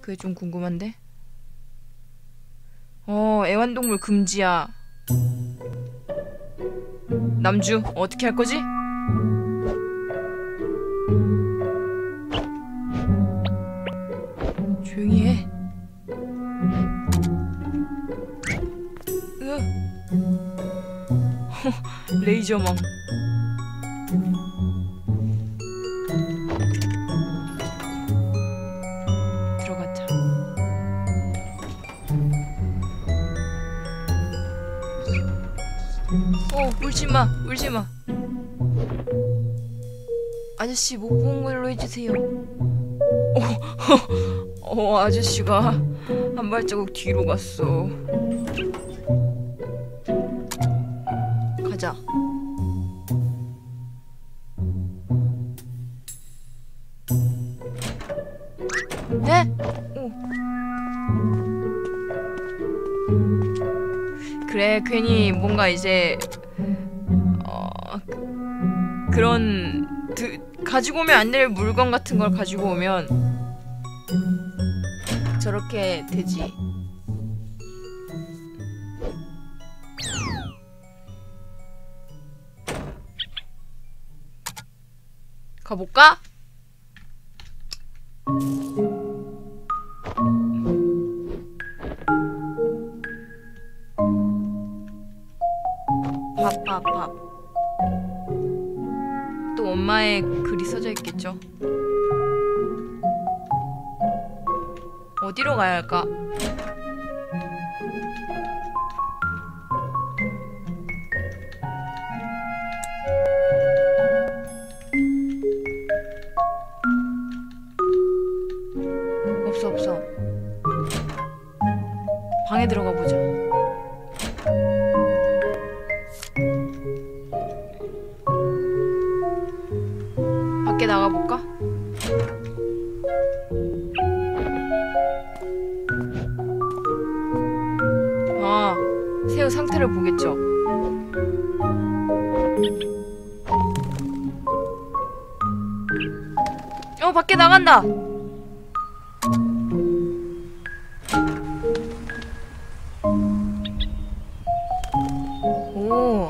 그게 좀 궁금한데. 어, 애완동물 금지야. 남주, 어떻게 할 거지? 조용히 해. 으. 레이저망. 어, 울지 마, 울지 마. 아저씨 못 본 걸로 해주세요. 어, 어, 아저씨가 한 발자국 뒤로 갔어. 이제 어 그- 그런 드, 가지고 오면 안 될 물건 같은 걸 가지고 오면 저렇게 되지. 가볼까? 밥, 밥, 밥. 또 엄마의 글이 써져 있겠죠. 어디로 가야 할까? 없어, 없어. 방에 들어가 보자. 어, 밖에 나간다! 오,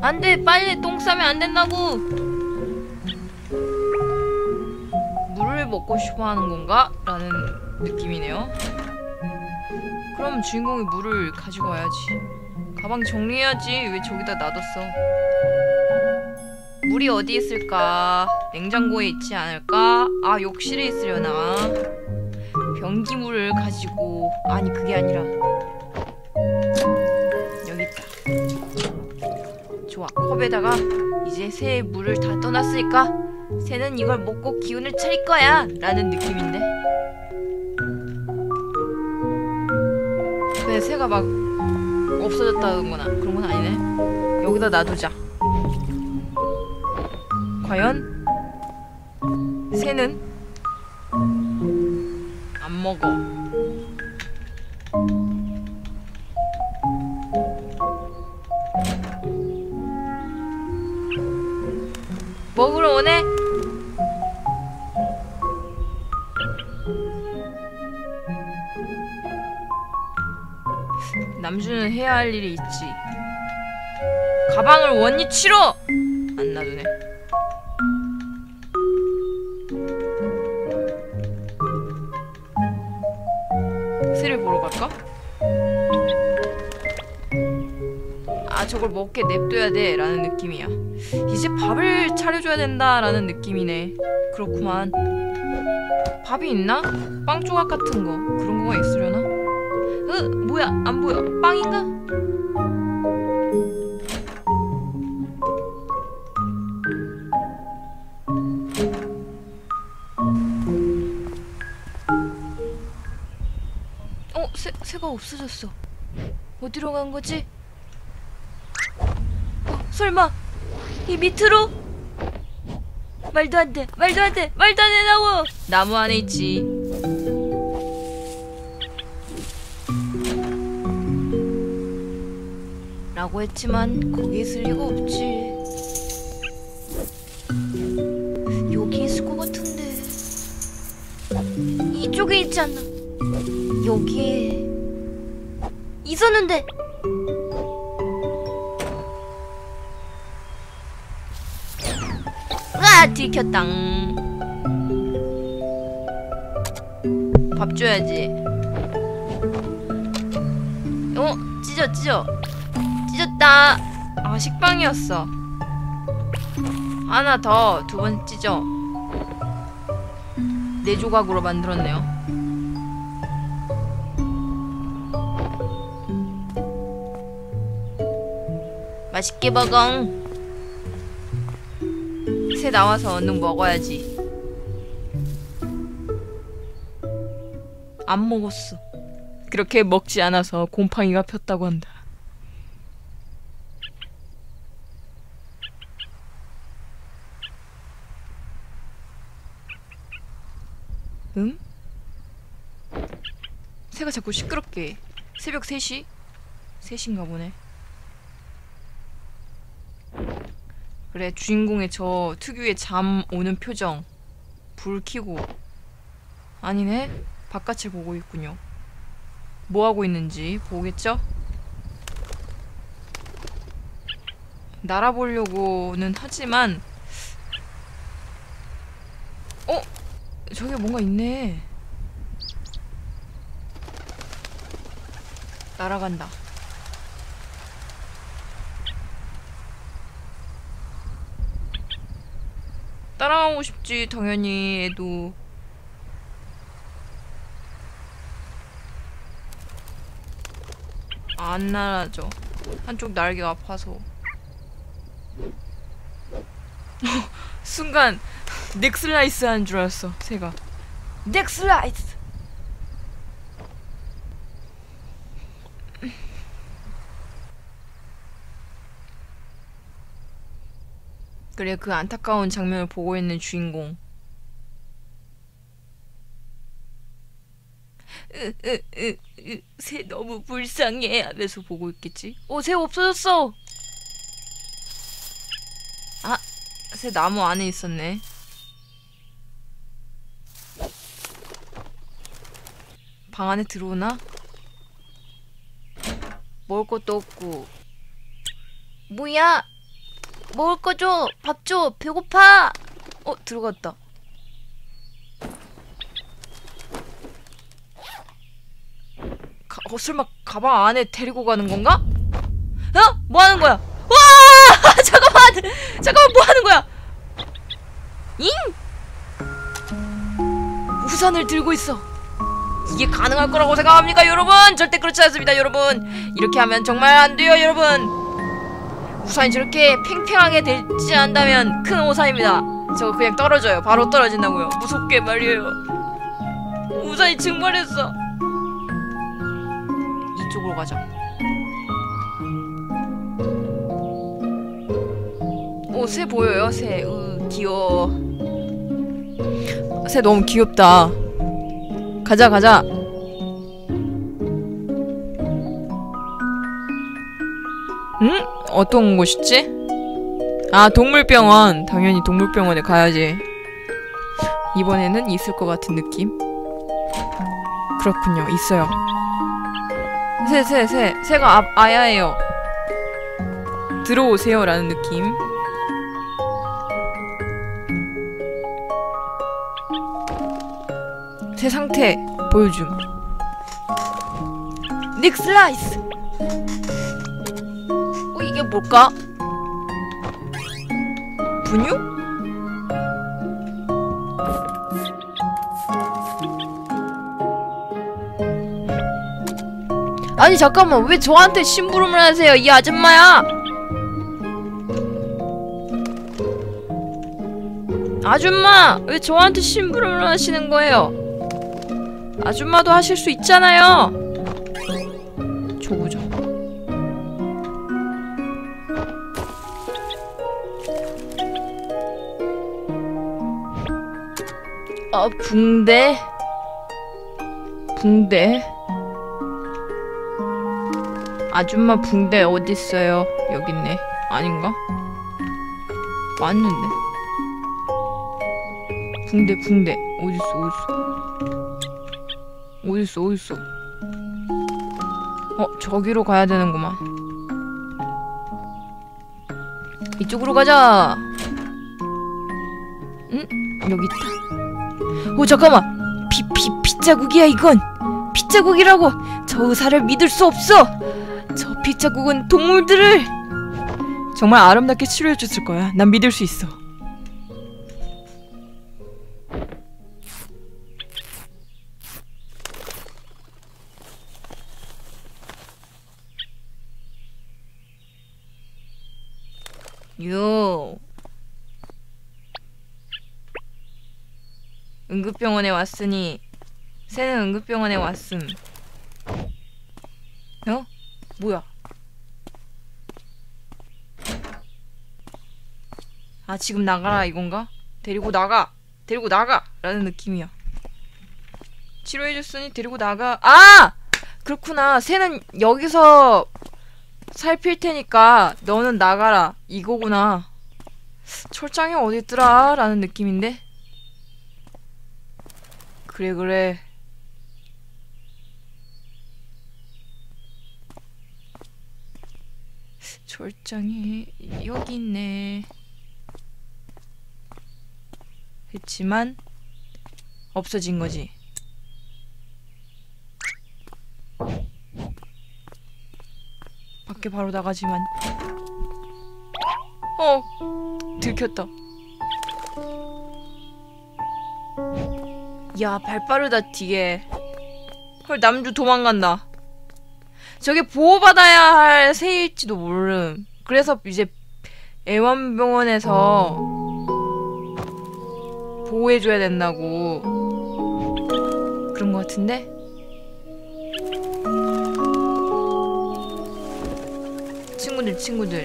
안 돼! 빨리 똥 싸면 안 된다고! 물을 먹고 싶어 하는 건가? 라는 느낌이네요. 그럼 주인공이 물을 가지고 와야지. 가방 정리해야지. 왜 저기다 놔뒀어? 물이 어디 있을까? 냉장고에 있지 않을까? 아, 욕실에 있으려나? 변기물을 가지고 아니 그게 아니라 여기 있다. 좋아. 컵에다가 이제 새의 물을 다 떠났으니까 새는 이걸 먹고 기운을 차릴 거야 라는 느낌인데 근데 새가 막 없어졌다거나 그런 건 아니네 여기다 놔두자 과연 새는 안 먹어 먹으러 오네 남주는 해야 할 일이 있지. 가방을 원위치로 안 놔두네. 저걸 먹게 냅둬야 돼 라는 느낌이야 이제 밥을 차려줘야 된다 라는 느낌이네 그렇구만 밥이 있나? 빵 조각 같은 거 그런 거가 있으려나? 으 뭐야 안 보여 빵인가? 어 새, 새가 없어졌어 어디로 간 거지? 어, 설마 이 밑으로? 말도 안 돼, 말도 안 돼, 말도 안 돼, 나오! 나무 안에 있지. 라고 했지만 거기 있을 리가 없지. 여기 있을 것 같은데. 이쪽에 있지 않나? 여기에 있었는데 아 들켰당. 밥 줘야지. 어? 찢어 찢어. 찢었다. 아 식빵이었어. 하나 더 두 번 찢어. 네 조각으로 만들었네요. 맛있게 먹 어새 나와서 얼른 먹어야지. 안 먹었어. 그렇게 먹지 않아서 곰팡이가 폈다고 한다. 응? 새가 자꾸 시끄럽게 해. 새벽 3시? 3시인가 보네. 그래 주인공의 저 특유의 잠 오는 표정 불 켜고. 아니네. 바깥을 보고 있군요. 뭐 하고 있는지 보겠죠? 날아보려고는 하지만 어? 저기 뭔가 있네. 날아간다 따라가고 싶지 당연히 애도. 안 날아죠 한쪽 날개가 아파서. 순간 넥슬라이스 한 줄 알았어 새가. 넥슬라이스 그래 그 안타까운 장면을 보고 있는 주인공. 으, 으, 으, 으, 새 너무 불쌍해 하면서 보고 있겠지. 어, 새 없어졌어. 아, 새 나무 안에 있었네. 방 안에 들어오나? 먹을 것도 없고. 뭐야? 먹을 거 줘. 밥 줘. 배고파. 어 들어갔다. 가, 어, 설마 가방 안에 데리고 가는 건가? 어? 뭐 하는 거야? 와! 잠깐만! 잠깐만 뭐 하는 거야? 잉! 우산을 들고 있어. 이게 가능할 거라고 생각합니까, 여러분? 절대 그렇지 않습니다, 여러분. 이렇게 하면 정말 안 돼요, 여러분. 우산이 저렇게 팽팽하게 되지 않다면 큰 오산입니다. 저거 그냥 떨어져요. 바로 떨어진다고요. 무섭게 말이에요. 우산이 증발했어. 이쪽으로 가자. 오, 새 보여요, 새. 으, 귀여워. 새 너무 귀엽다. 가자, 가자. 응? 어떤 곳이지? 아, 동물병원. 당연히 동물병원에 가야지. 이번에는 있을 것 같은 느낌? 그렇군요. 있어요. 새, 새, 새. 새 가 아, 아야예요. 들어오세요. 라는 느낌. 새 상태 보여줌. 닉 슬라이스! 뭘까? 분유? 아니 잠깐만 왜 저한테 심부름을 하세요 이 아줌마야 아줌마 왜 저한테 심부름을 하시는 거예요 아줌마도 하실 수 있잖아요 아 붕대? 붕대? 아줌마 붕대 어딨어요? 여기 있네. 아닌가? 맞는데? 붕대 붕대. 어딨어 어딨어? 어딨어 어딨어? 어 저기로 가야 되는구만. 이쪽으로 가자! 응? 여기 있다 오 잠깐만. 피, 피, 피자국이야 이건. 피자국이라고. 저 의사를 믿을 수 없어. 저 피자국은 동물들을. 정말 아름답게 치료해줬을 거야. 난 믿을 수 있어. 요. 응급병원에 왔으니 새는 응급병원에 왔음. 어? 뭐야? 아 지금 나가라 이건가? 데리고 나가! 데리고 나가! 라는 느낌이야. 치료해줬으니 데리고 나가. 아! 그렇구나. 새는 여기서 살필 테니까 너는 나가라 이거구나 철장이 어딨더라 라는 느낌인데 그래 그래. 철장이 여기 있네. 했지만 없어진 거지. 밖에 바로 나가지만. 어 들켰다 야 발 빠르다 뒤에. 헐 남주 도망간다. 저게 보호받아야 할 새일지도 모름. 그래서 이제 애완병원에서 보호해줘야 된다고. 그런 것 같은데? 친구들 친구들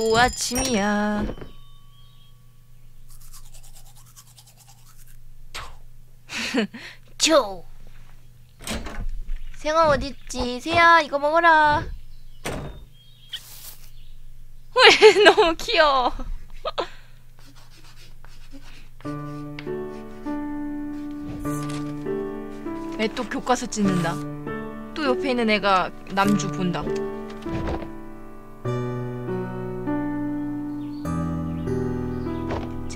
또 아침이야 초. 생아 어딨지? 새야 이거 먹어라. 왜 너무 귀여워 애 또 교과서 찢는다 또 옆에 있는 애가 남주 본다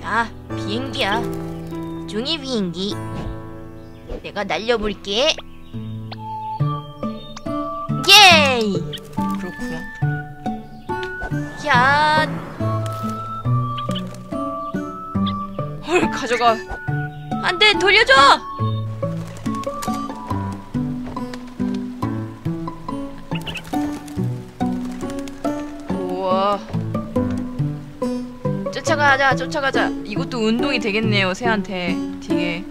자 비행기야. 종이 비행기. 내가 날려볼게. 예이. 그렇구나 야. 헐 가져가 안 돼 돌려줘 쫓아가자 쫓아가자. 이것도 운동이 되겠네요 새한테. 되게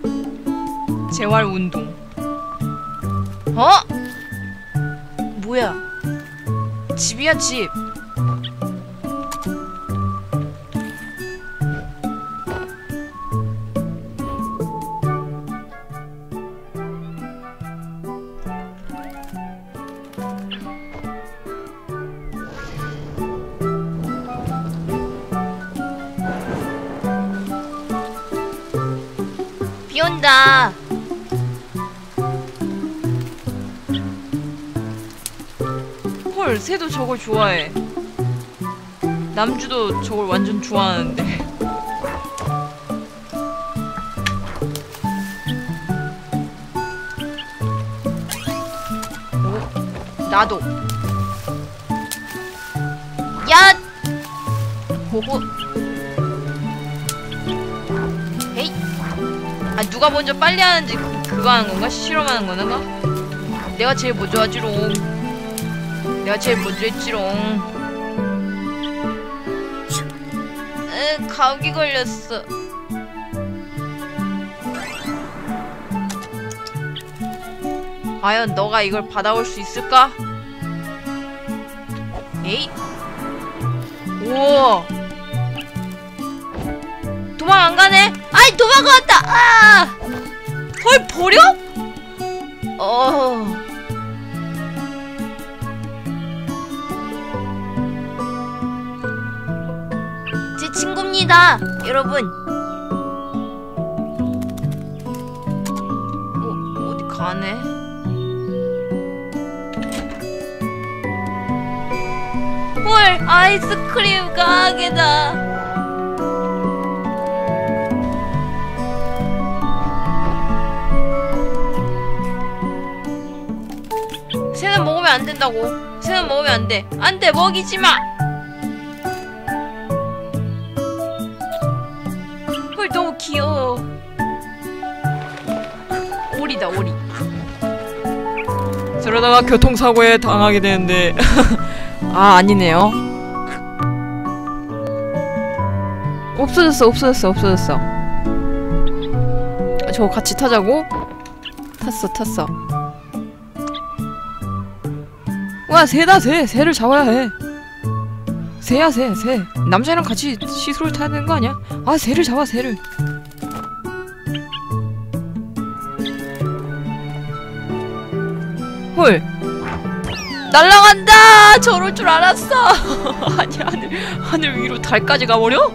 재활 운동. 어? 뭐야? 집이야 집 헐, 새도 저걸 좋아해. 남주도 저걸 완전 좋아하는데. 오, 나도. 야. 호호. 에이. 아, 누가 먼저 빨리 하는지 그, 그거 하는 건가? 실험하는 건가? 내가 제일 먼저 하지롱. 내가 제일 먼저 했지롱. 으, 감기 걸렸어. 과연 너가 이걸 받아올 수 있을까? 에이. 우와. 도망 안 가네? 아! 아이 도망갔다. 아. 헐 버려? 어. 친구입니다, 여러분. 어, 어디 가네? 헐, 아이스크림 가게다. 새는 먹으면 안 된다고. 새는 먹으면 안 돼. 안 돼, 먹이지 마. 헐, 너무 귀여워. 오리다, 오리. 저러다가 교통사고에 당하게 되는데. 아, 아니네요. 없어졌어, 없어졌어, 없어졌어. 저거 같이 타자고? 탔어, 탔어. 와 새다 새 새를 잡아야 해 새야 새 새. 남자랑 같이 타야 되는 거 아니야? 아 새를 잡아 새를. 헐. 날라간다! 저럴 줄 알았어! 아니 하늘 하늘 위로 달까지 가버려?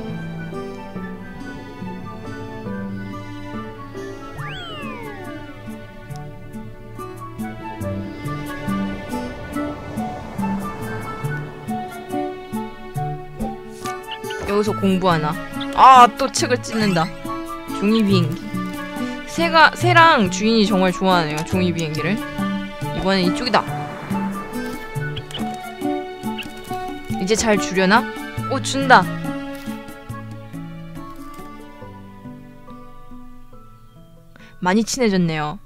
여기서 공부하나? 아, 또 책을 찢는다. 종이 비행기. 새가 새랑 주인이 정말 좋아하네요. 종이 비행기를. 이번엔 이쪽이다. 이제 잘 주려나? 오, 준다. 많이 친해졌네요.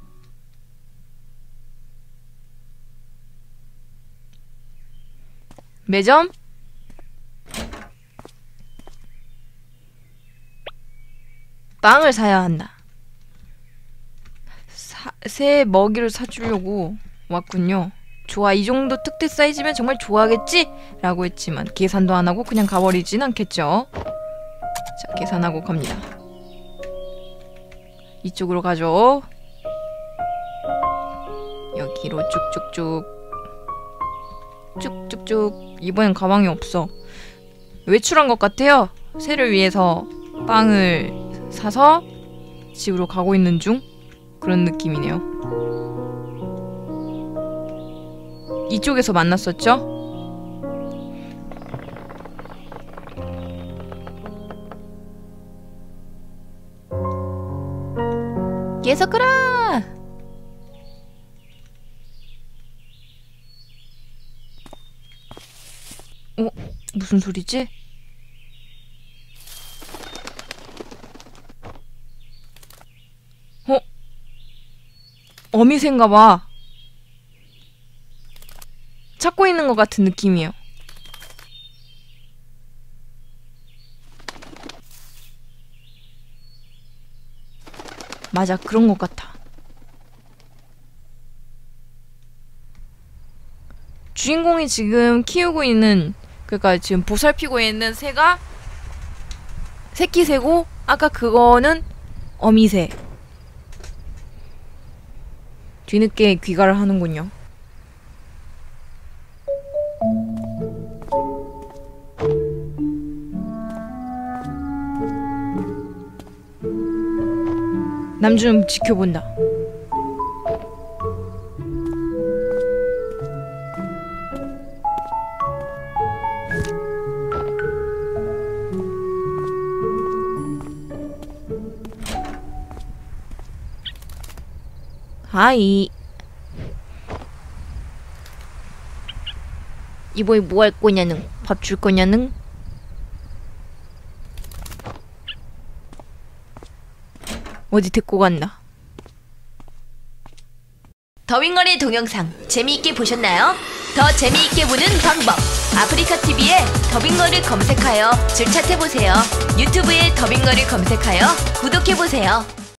매점? 빵을 사야 한다. 사, 새 먹이를 사주려고 왔군요. 좋아, 이 정도 특대 사이즈면 정말 좋아하겠지? 라고 했지만 계산도 안 하고 그냥 가버리진 않겠죠. 자, 계산하고 갑니다. 이쪽으로 가죠. 여기로 쭉쭉쭉. 쭉쭉쭉. 이번엔 가방이 없어. 외출한 것 같아요. 새를 위해서 빵을 사서 집으로 가고 있는 중 그런 느낌이네요. 이쪽에서 만났었죠? 계속 가라! 어? 무슨 소리지? 어? 어미새인가 봐. 찾고 있는 것 같은 느낌이에요. 맞아, 그런 것 같아. 주인공이 지금 키우고 있는, 그러니까 지금 보살피고 있는 새가 새끼 새고, 아까 그거는 어미새. 뒤늦게 귀가를 하는군요. 남준 지켜본다. 하이. 이번에 뭐 할 거냐는? 밥 줄 거냐는? 어디 데리고 간다. 더빙거리 동영상 재미있게 보셨나요? 더 재미있게 보는 방법 아프리카 TV에 더빙거를 검색하여 줄 찾아보세요. 유튜브에 더빙거를 검색하여 구독해보세요.